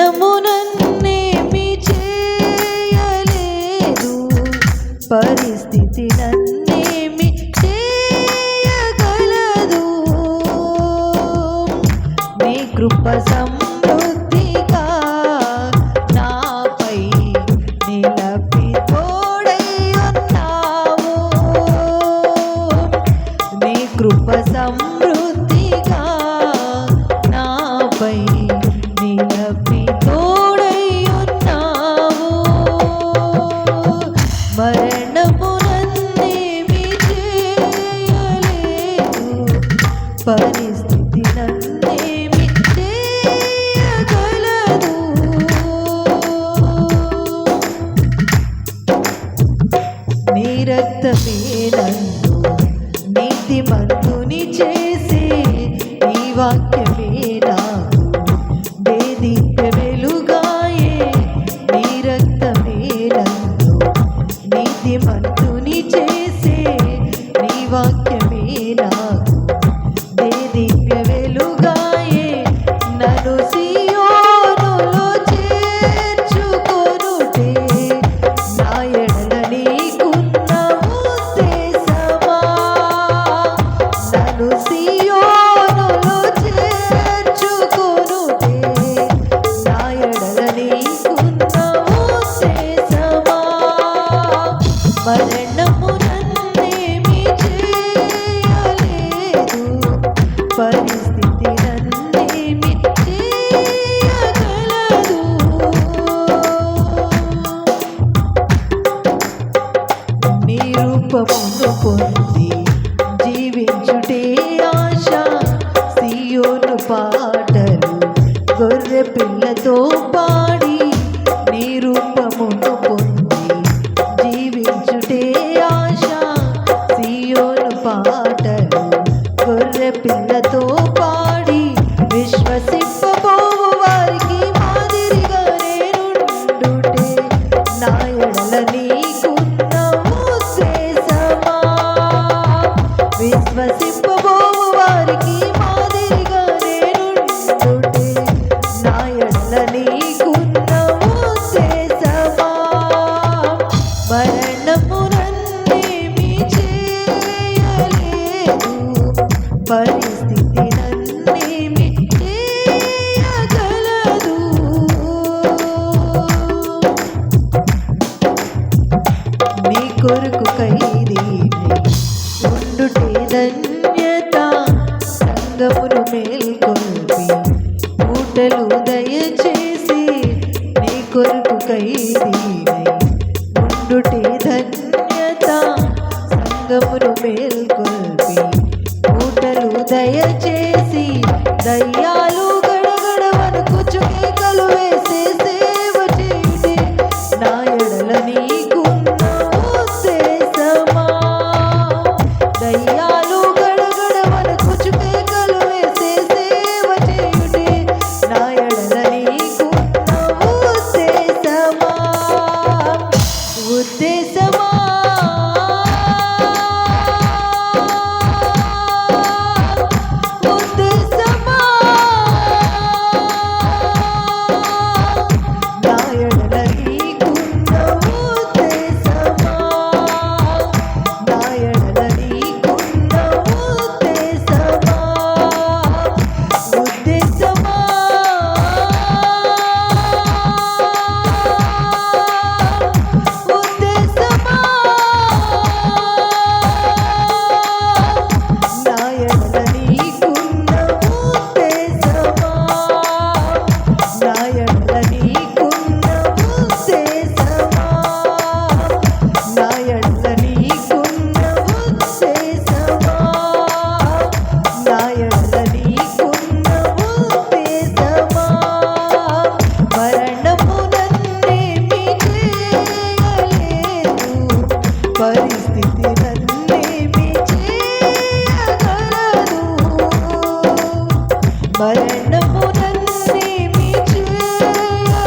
క్షణమునన్నేమి చేయలేదు. పరిస్థితి నన్నేమి చేయగలదు. మీ కృప సం రక్తమే చేసే నీ వాక్యమే నాకు వేదిక వెలుగాయే. నీ రక్తమే నన్ను చేసే నీ కొరకు ధన్యత సంగమును మేల్కొల్పి. పూటలు దయచేసి నీ కొరకు ఖైదీనై. ధన్యత సంగమును మేల్కొల్పి. పూటలు దయచేసి దయ్యాలు தேசமா మరణము నన్నేమి చేయలేదు.